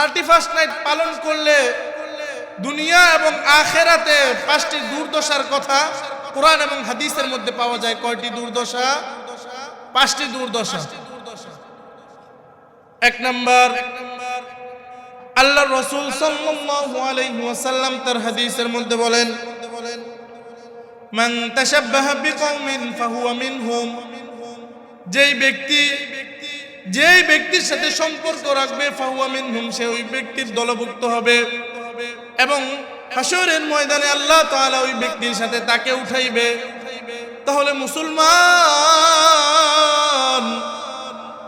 Thirty first night পালন করলে দুনিয়া এবং আখেরাতে পাঁচটি দুর্দশার কথা কোরআন এবং হাদিসের মধ্যে পাওয়া যায়। কয়টি দুর্দশা? পাঁচটি দুর্দশা। এক নম্বর আল্লাহ রসুল ওয়াসাল্লাম তার হাদিসের মধ্যে বলেন, মান তাশাব্বাহা বিকওমিন ফাহুয়া মিনহুম। যেই ব্যক্তি যেই ব্যক্তির সাথে সম্পর্ক রাখবে, ফাহুয়া মিনহুম, সে ওই ব্যক্তির দলভুক্ত হবে। এবং হাসরের ময়দানে আল্লাহ তাআলা ওই ব্যক্তির সাথে তাকে উঠাইবে। তাহলে মুসলমান,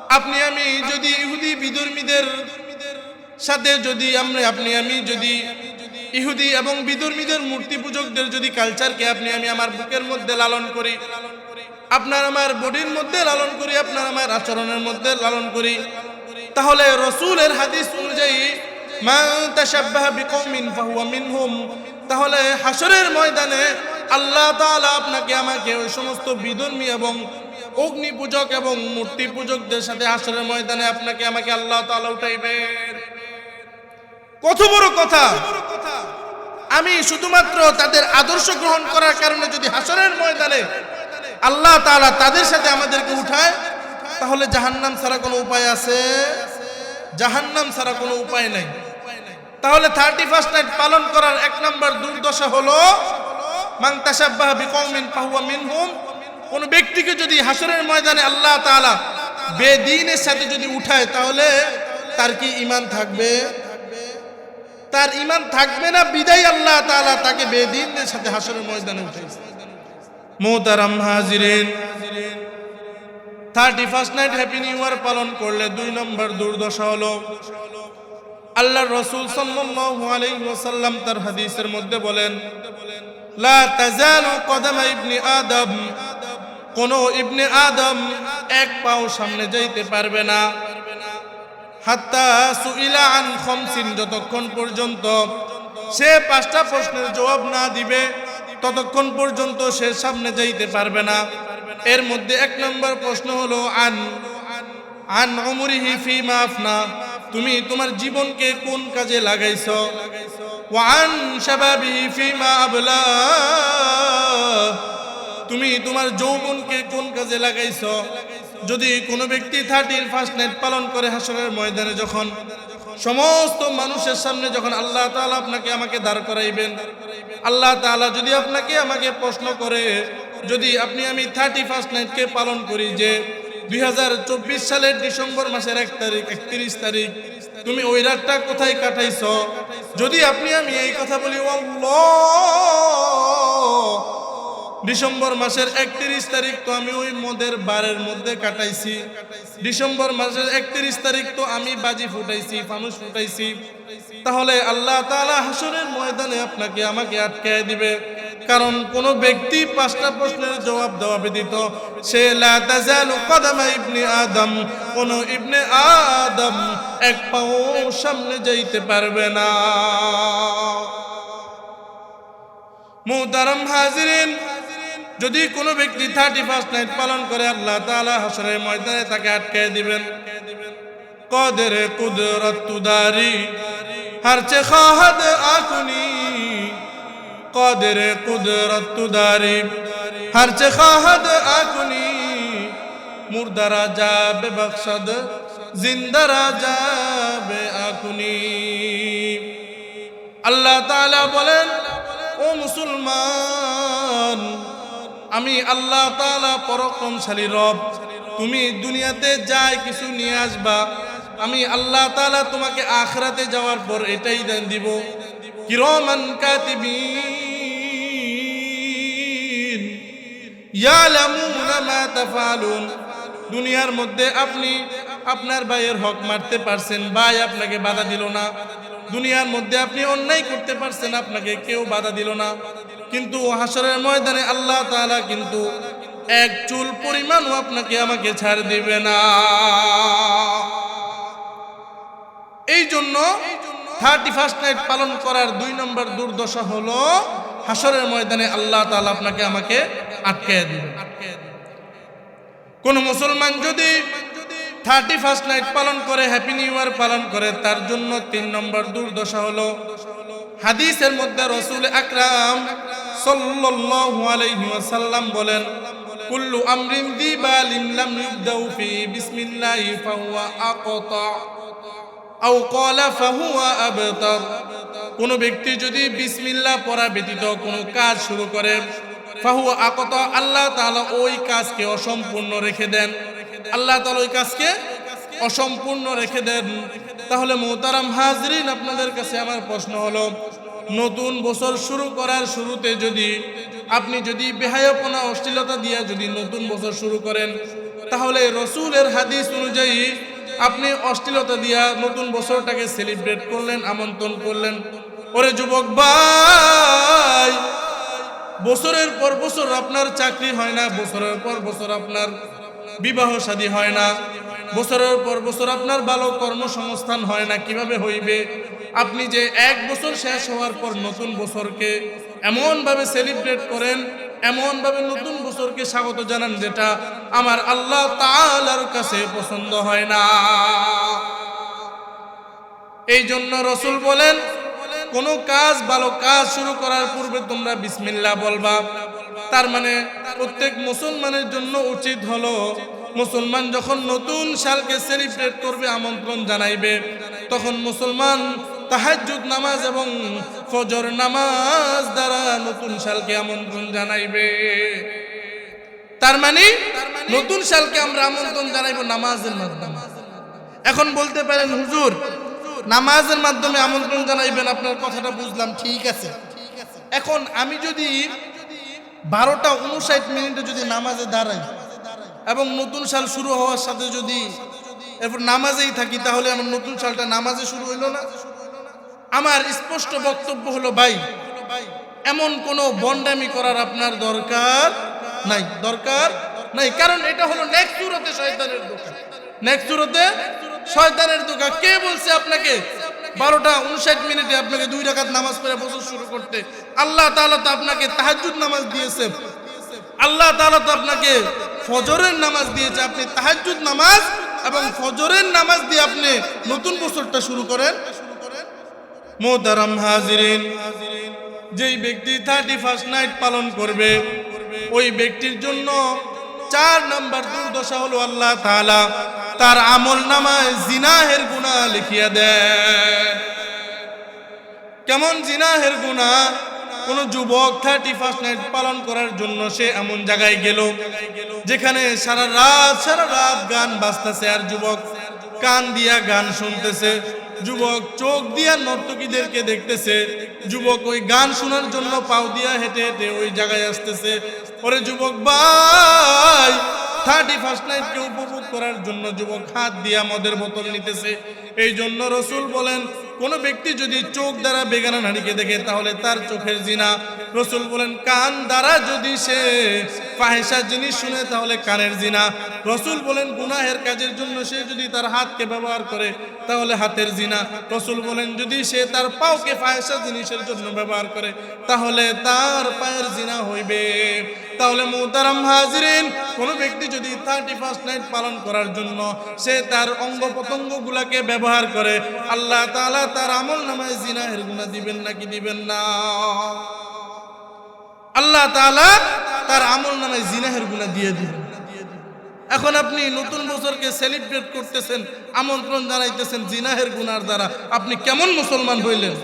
আপনি, আমি যদি ইহুদি বিধর্মীদের সাথে যদি আমরা, আপনি, আমি যদি ইহুদি এবং বিধর্মীদের মূর্তি পূজকদের যদি কালচারকে আপনি, আমি আমার বুকের মধ্যে লালন করি আপনার আমার বডির মধ্যে লালন করি, আপনার আমার আচরণের মধ্যে লালন করি। তাহলে রসুলের হাদিস অনুযায়ী তাহলে হাসরের ময়দানে আল্লাহ তাআলা আপনাকে, আমাকে ওই সমস্ত বিধর্মী এবং অগ্নি পূজক এবং মূর্তি পূজকদের সাথে হাসরের ময়দানে আপনাকে, আমাকে আল্লাহ তাআলা উঠাইবেন। কত বড় কথা। আমি শুধুমাত্র তাদের আদর্শ গ্রহণ করার কারণে যদি হাসরের ময়দানে আল্লাহ তাআলা তাদের সাথে আমাদেরকে উঠায়, তাহলে জাহান্নাম ছাড়া কোনো উপায় আছে? জাহান্নাম ছাড়া কোনো উপায় নাই। তাহলে থার্টি ফার্স্ট নাইট পালন করার এক নম্বর দুর্দশা হলো মিনহুম। কোন ব্যক্তিকে যদি হাসরের ময়দানে আল্লাহ বেদিনের সাথে যদি উঠায়, তাহলে তার কি ইমান থাকবে? তার ইমান থাকবে না, বিদায় আল্লাহ তাকে বেদিনের সাথে হাসরের ময়দানে উঠাইছে। মোহতারাম হাজিরেন। Thirty first night happy new year পালন করলে দুই নম্বর দুর্দশা হলো। আল্লাহ রসুল সাল্লাল্লাহু আলাইহি ওয়াসাল্লাম তার হাদিসের মধ্যে বলেন, লা তাজালু কদমা ইবনি আদম। কোন ইবনে আদম এক পাও সামনে যাইতে পারবে না। হাত্তা সুইলা আন খমসিন, যতক্ষণ পর্যন্ত সে পাঁচটা প্রশ্নের জবাব না দিবে ততক্ষণ পর্যন্ত সে সামনে যাইতে পারবে না। এর মধ্যে এক নম্বর প্রশ্ন হলো, আন আন অমরিহি ফি মাফনা তুমি তোমার জীবনকে কোন কাজে লাগাইছো? ওয়ান শাবাবিহি ফি মা তুমি তোমার যৌবনকে কোন কাজে লাগাইছো? যদি কোনো ব্যক্তি থার্টির ফার্স্ট নাইট পালন করে হাসরের ময়দানে যখন, সমস্ত মানুষের সামনে যখন আল্লাহ তাআলা আপনাকে আমাকে দাঁড় করাইবেন আল্লাহ তালা যদি আপনাকে আমাকে প্রশ্ন করে, যদি আপনি আমি থার্টি ফার্স্ট নাইটকে পালন করি যে দুই হাজার চব্বিশ সালের ডিসেম্বর মাসের এক তারিখ, একত্রিশ তারিখ, তুমি ওই রাতটা কোথায় কাটাইছ? যদি আপনি আমি এই কথা বলি ডিসেম্বর মাসের একত্রিশ তারিখ তো আমি ওই মদের বারের মধ্যে কাটাইছি। ডিসেম্বর মাসের একত্রিশ তারিখ তো আমি বাজি ফুটাইছি, ফানুস ফুটাইছি। তাহলে আল্লাহ তাআলা হাসনের ময়দানে আপনাকে আমাকে আটকায় দিবে। কারণ কোন ব্যক্তি পাঁচটা প্রশ্নের জবাব দেওয়া ব্যতীত সে ইবনে আদম, কোন ইবনে আদম এক পাও সামনে যাইতে পারবে না। মুহতারাম হাজিরিন যদি কোনো ব্যক্তি থার্টি ফার্স্ট নাইট পালন করে, আল্লাহ তাআলা হাসরের ময়দানে তাকে আটকে দিবেন। কদের কুদরত তুদারি হরচে খাহাদ আকুনি। কদের কুদরত তুদারি হরচে খাহাদ আকুনি। মুর্দারা যাবে বখশদ জিন্দারা যাবে আকুনি। আল্লাহ তাআলা বলেন, ও মুসলমান আমি আল্লাহ তাআলা পরাক্রমশালী রব। তুমি দুনিয়াতে যাই কিছু নিয়ে আসবা। আমি আল্লাহ তাআলা তোমাকে আখরাতে যাওয়ার পর এটাই দেন দিব। কিরমান কাতিবিন। দুনিয়ার মধ্যে আপনি আপনার ভাইয়ের হক মারতে পারছেন, ভাই আপনাকে বাধা দিল না। দুনিয়ার মধ্যে আপনি অন্যায় করতে পারছেন, আপনাকে কেউ বাধা দিল না। কিন্তু হাসরের ময়দানে আল্লাহ তাআলা কিন্তু এক চুল পরিমাণও আপনাকে আমাকে ছাড় দিবে না। এই জন্য থার্টি ফার্স্ট নাইট পালন করার দুই নম্বর দুর্দশা হলো হাসরের ময়দানে আল্লাহ তাআলা আপনাকে আমাকে আটকে দিবে। কোন মুসলমান যদি থার্টি ফার্স্ট নাইট পালন করে হ্যাপি নিউ ইয়ার পালন করে। তার জন্য তিন নম্বর দুর্দশা হলো, হাদিসের মধ্যে রসুল আকরাম সাল্লাল্লাহু আলাইহি ওয়াসাল্লাম বলেন, কুল্লু আমরিন দিবালিন লাম ইবদাউ ফি বিসমিল্লাহি ফাহুয়া আকতা। আও ক্বালা ফাহুয়া আবতার। কোন ব্যক্তি যদি বিসমিল্লাহ পড়া ব্যতীত কোনো কাজ শুরু করে, ফাহুয়া আকতা, আল্লাহ তাআলা ওই কাজকে অসম্পূর্ণ রেখে দেন। আল্লাহ তাআলা ওই কাজকে অসম্পূর্ণ রেখে দেন। তাহলে মোহতারাম হাজরিন, আপনাদের কাছে আমার প্রশ্ন হলো, নতুন বছর শুরু করার শুরুতে যদি আপনি যদি বেহায়াপনা, অশ্লীলতা দিয়া যদি নতুন বছর শুরু করেন, তাহলে রসুলের হাদিস অনুযায়ী আপনি অশ্লীলতা দিয়া নতুন বছরটাকে সেলিব্রেট করলেন, আমন্ত্রণ করলেন। ওরে যুবক ভাই, বছরের পর বছর আপনার চাকরি হয় না, বছরের পর বছর আপনার বিবাহ শাদী হয় না, বছরের পর বছর আপনার ভালো কর্মসংস্থান হয় না, কীভাবে হইবে? আপনি যে এক বছর শেষ হওয়ার পর নতুন বছরকে এমনভাবে সেলিব্রেট করেন, এমনভাবে নতুন বছরকে স্বাগত জানান, যেটা আমার আল্লাহ তাআলার কাছে পছন্দ হয় না। এই জন্য রসুল বলেন, কোন কাজ ভালো কাজ শুরু করার পূর্বে তোমরা বিসমিল্লাহ বলবা। তার মানে প্রত্যেক মুসলমানের জন্য উচিত হলো, মুসলমান যখন নতুন সালকে সেলিব্রেট করবে, আমন্ত্রণ জানাইবে, তখন মুসলমান তাহাজ্জুদ নামাজ এবং ফজর নামাজ দ্বারা নতুন সালকে আমন্ত্রণ জানাইবে। তার মানে নতুন সালকে আমরা আমন্ত্রণ জানাইব নামাজের মাধ্যমে। এখন বলতে পারেন, হুজুর, নামাজের মাধ্যমে আমন্ত্রণ জানাইবেন, আপনার কথাটা বুঝলাম, ঠিক আছে। এখন আমি যদি বারোটা উনষাট মিনিটে যদি নামাজে দাঁড়াই এবং নতুন সাল শুরু হওয়ার সাথে যদি এরপর নামাজেই থাকি, তাহলে আমার নতুন সালটা নামাজে শুরু হইল না। আমার স্পষ্ট বক্তব্য হলো, ভাই, এমন কোনো বন্ডামি করার আপনার দরকার নাই দরকার নাই। কারণ এটা হলো নেক্সট সুরতে শয়তানের দোকান। নেক্সট সুরতে শয়তানের দোকান। কে বলছে আপনাকে? বারোটা উনষাট মিনিটে আপনাকে দুই রাকাত নামাজ পড়ে বছর শুরু করতে। আল্লাহ তাআলা তো আপনাকে তাহাজ্জুদ নামাজ দিয়েছে। আল্লাহ তাআলা তো আপনাকে ফজরের নামাজ দিয়েছে। আপনি তাহাজ্জুদ নামাজ এবং ফজরের নামাজ দিয়ে আপনি নতুন বছরটা শুরু করেন। মোহতারাম হাজিরিন, যেই ব্যক্তি থার্টি ফার্স্ট নাইট পালন করবে, ওই ব্যক্তির জন্য চার নাম্বার দুর্দশা হলো আল্লাহ তাআলা। তার আমল নামায় জিনাহের গুণা লিখিয়া দেয় কেমন জিনাহের গুণা কোন যুবক থার্টি ফার্স্ট নাইট পালন করার জন্য সে এমন জায়গায় গেল, যেখানে সারা রাত সারা রাত গান বাজতেছে আর যুবক কান দিয়া গান শুনতেছে। যুবক চোখ দিয়া নর্তকীদেরকে দেখতেছে। যুবক ওই গান শোনার জন্য পাও দিয়া হেঁটে হেঁটে ওই জায়গায় আসতেছে। ওরে যুবক ভাই থার্টি ফার্স্ট নাইটকে উপভোগ করার জন্য যুবক হাত দিয়া মদের বোতল নিতেছে। এই জন্য রসুল বলেন, কোন ব্যক্তি যদি চোখ দ্বারা বেগানা নারীকে দেখে, তাহলে তার চোখের জিনা। রসুল বলেন, কান দ্বারা যদি সে ফাহেসা জিনিস শুনে, তাহলে কানের জিনা। রসুল বলেন, গুনাহের কাজের জন্য সে যদি তার হাতকে ব্যবহার করে, তাহলে হাতের জিনা। রসুল বলেন, যদি সে তার পাওকে ফাহেসা জিনিসের জন্য ব্যবহার করে, তাহলে তার পায়ের জিনা হইবে। তাহলে মোহতারাম হাজিরিন, কোনো ব্যক্তি যদি থার্টি ফার্স্ট নাইট পালন করার জন্য সে তার অঙ্গ প্রত্যঙ্গ গুলাকে ব্যবহার করে, আল্লাহ তাআলা তার আমল নামায় জিনাহের গুণা দিবেন নাকি দিবেন না? আল্লাহ তাআলা তার আমল নামায় জিনাহের গুণা দিয়ে দিবেন। এখন আপনি নতুন বছরকে সেলিব্রেট করতেছেন, আমন্ত্রণ জানাইতেছেন জিনাহের গুনার দ্বারা, আপনি কেমন মুসলমান হইলেন?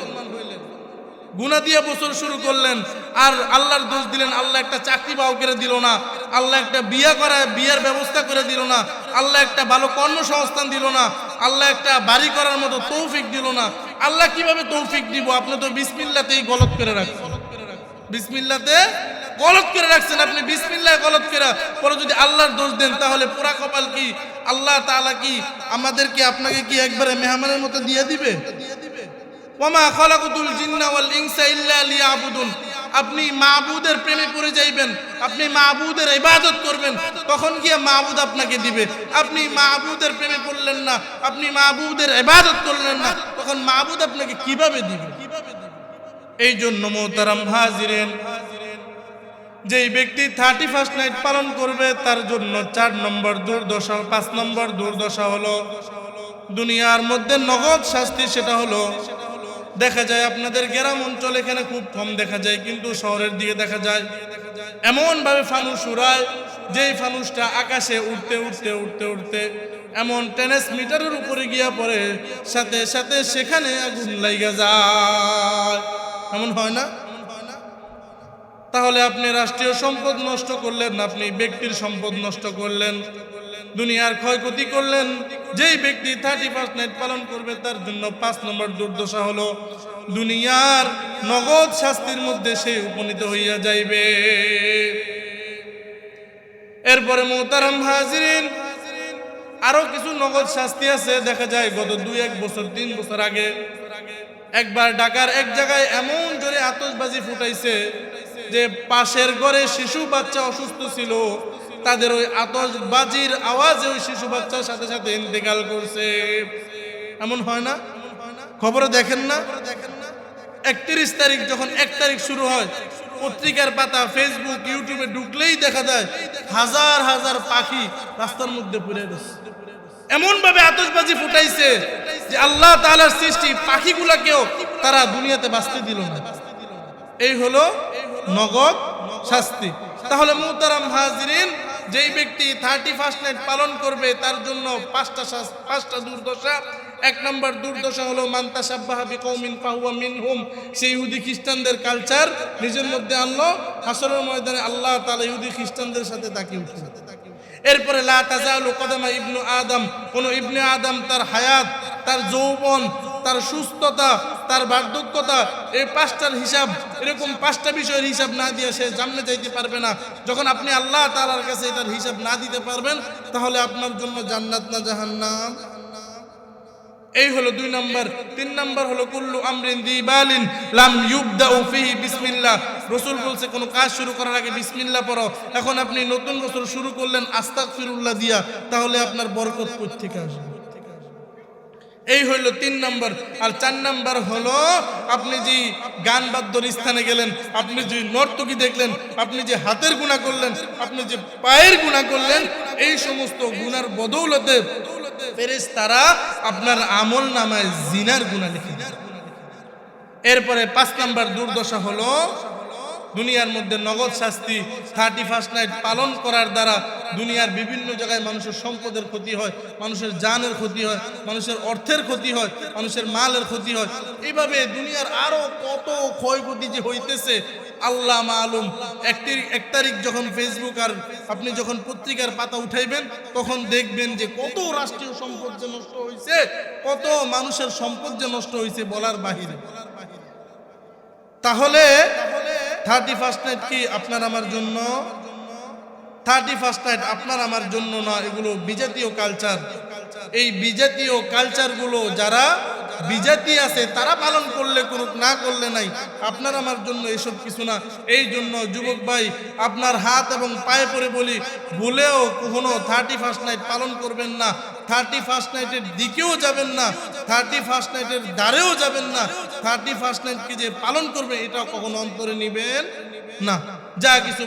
গুনা দিয়ে বছর শুরু করলেন। আর আল্লাহর দোষ দিলেন, আল্লাহ একটা চাকরি বাউ করে দিল না। আল্লাহ একটা বিয়া করা, বিয়ার ব্যবস্থা করে দিল না। আল্লাহ একটা ভালো কর্মসংস্থান দিল না। আল্লাহ একটা বাড়ি করার মতো তৌফিক দিল না। আল্লাহ কীভাবে তৌফিক দিব? আপনি তো বিসমিল্লাতেই গলত করে রাখছেন। বিসমিল্লাতে গলত করে রাখছেন। আপনি বিসমিল্লাহ গলত করে, পরে যদি আল্লাহর দোষ দেন, তাহলে পুরা কপাল কি? আল্লাহ তাআলা কি আমাদেরকে আপনাকে কি একবারে মেহমানের মতো দিয়ে দিবে? ওমা খলাকুতুল ইনসা ইল্লা লিয়াবুদুন। আপনি মাবুদের প্রেমে পড়ে যাইবেন, আপনি মাবুদের ইবাদত করবেন, তখন গিয়ে মাবুদ আপনাকে দিবে। আপনি মাবুদের প্রেমে পড়লেন না, আপনি মাবুদের ইবাদত করলেন না, তখন মাবুদ আপনাকে কীভাবে দিবে? এই জন্য মোহতারাম হাজিরেন, যেই ব্যক্তি থার্টি ফার্স্ট নাইট পালন করবে, তার জন্য চার নম্বর দুর্দশা, পাঁচ নম্বর দুর্দশা হলো দুনিয়ার মধ্যে নগদ শাস্তি, সেটা হলো দেখা যায় আপনাদের গ্রাম অঞ্চল এখানে খুব কম দেখা যায়, কিন্তু শহরের দিকে দেখা যায়। এমন ভাবে ফানুস উড়ায়, যেই ফানুসটা আকাশে উঠতে উঠতে উঠতে উঠতে এমন টেনেস মিটারের উপরে গিয়া পড়ে, সাথে সাথে সেখানে আগুন লাইগা যায়। এমন হয় না? তাহলে আপনি রাষ্ট্রীয় সম্পদ নষ্ট করলেন, আপনি ব্যক্তির সম্পদ নষ্ট করলেন, দুনিয়ার ক্ষয়ক্ষতি করলেন। যেই ব্যক্তি থার্টি ফার্স্ট নাইট পালন করবে, তার জন্য পাঁচ নম্বর দুর্দশা হলো, দুনিয়ার নগদ শাস্তির মধ্যে সে উপনীত হইয়া যাইবে। এরপরে মোহতারাম হাজিরিন, আরও কিছু নগদ শাস্তি আছে, দেখা যায় গত দুই এক বছর, তিন বছর আগে, একবার ঢাকার এক জায়গায় এমন জোরে আতশবাজি ফুটাইছে যে পাশের ঘরে শিশু বাচ্চা অসুস্থ ছিল, তাদের ওই আতশবাজির আওয়াজে ওই শিশু বাচ্চার সাথে সাথে ইন্তেকাল করছে। এমন হয় না? খবরে দেখেন না? একত্রিশ তারিখ যখন এক তারিখ শুরু হয়, পত্রিকার পাতা ফেসবুক ইউটিউবে ঢুকলেই দেখা যায়, হাজার হাজার পাখি রাস্তার মধ্যে পড়ে গেছে। এমন ভাবে আতশবাজি ফুটাইছে যে আল্লাহ তাআলার সৃষ্টি পাখিগুলাকেও তারা দুনিয়াতে বাঁচতে দিল না। এই হলো নগদ শাস্তি। তাহলে মুহতারাম হাজিরিন, যেই ব্যক্তি থার্টি ফার্স্ট নাইট পালন করবে, তার জন্য পাঁচটা পাঁচটা দুর্দশা। এক নম্বর দুর্দশা হলো মান্তা সাব্বাহাবি কৌমিন পাহুয়া মিনহুম। সেই ইহুদি খ্রিস্টানদের কালচার নিজের মধ্যে আনলো। হাসরের ময়দানে আল্লাহ তাআলা ইহুদি খ্রিস্টানদের সাথে তাকে উঠল এরপরে লা তাজালু কদমা ইবনু আদম। কোন ইবনে আদম তার হায়াত, তার যৌবন, তার সুস্থতা তার বার্ধক্যতা এই পাঁচটার হিসাব, এরকম পাঁচটা বিষয়ের হিসাব না দিয়ে সে জানতে চাইতে পারবে না। যখন আপনি আল্লাহ তাআলার কাছে এটার হিসাব না দিতে পারবেন, তাহলে আপনার জন্য জান্নাত না জাহান্নাম। এই হলো দুই নম্বর। তিন নম্বর হলো, কুল্লু আমরিন দিবালিন লাম ইউবদাউ ফিহি বিসমিল্লাহ। রাসূল বলছে, কোনো কাজ শুরু করার আগে বিসমিল্লাহ পড়ো। এখন আপনি নতুন বছর শুরু করলেন, আস্তাগফিরুল্লাহ দিয়া, তাহলে আপনার বরকত কোথা থেকে আসবে? এই হইল তিন নম্বর আর চার নম্বর হলো, আপনি যে গান বাদ্যর স্থানে গেলেন, আপনি যে নর্তকী দেখলেন, আপনি যে হাতের গুণা করলেন, আপনি যে পায়ের গুণা করলেন, এই সমস্ত গুনার বদৌলতে ফেরেস তারা আপনার আমল নামায় জিনার গুণা লিখে। এরপরে পাঁচ নাম্বার দুর্দশা হলো দুনিয়ার মধ্যে নগদ শাস্তি থার্টি ফার্স্ট নাইট পালন করার দ্বারা দুনিয়ার বিভিন্ন জায়গায় মানুষের সম্পদের ক্ষতি হয়, মানুষের জানের ক্ষতি হয়, মানুষের অর্থের ক্ষতি হয়, মানুষের মালের ক্ষতি হয়। এইভাবে দুনিয়ার আরও কত ক্ষয়ক্ষতি যে হইতেছে, আল্লাহ এক এক তারিখ যখন ফেসবুক আর আপনি যখন পত্রিকার পাতা উঠাইবেন, তখন দেখবেন যে কত রাষ্ট্রীয় সম্পদ যে নষ্ট হয়েছে কত মানুষের সম্পদ যে নষ্ট হয়েছে বলার বাহিরে। তাহলে থার্টি ফার্স্ট নাইট কি আপনার আমার জন্য? থার্টি ফার্স্ট নাইট আপনার আমার জন্য না, এগুলো বিজাতীয় কালচার এই বিজাতীয় কালচারগুলো যারা বিজাতি আছে, তারা পালন করলে কোনো না করলে নাই। আপনার আমার জন্য এসব কিছু না। এই জন্য যুবক ভাই, আপনার হাত এবং পায়ে পরে বলি, ভুলেও কখনো থার্টি ফার্স্ট নাইট পালন করবেন না। থার্টি ফার্স্ট নাইটের দিকেও যাবেন না। থার্টি ফার্স্ট নাইটের দ্বারেও যাবেন না। থার্টি ফার্স্ট নাইটকে যে পালন করবে, এটা কখনো অন্তরে নিবেন না। যা কিছু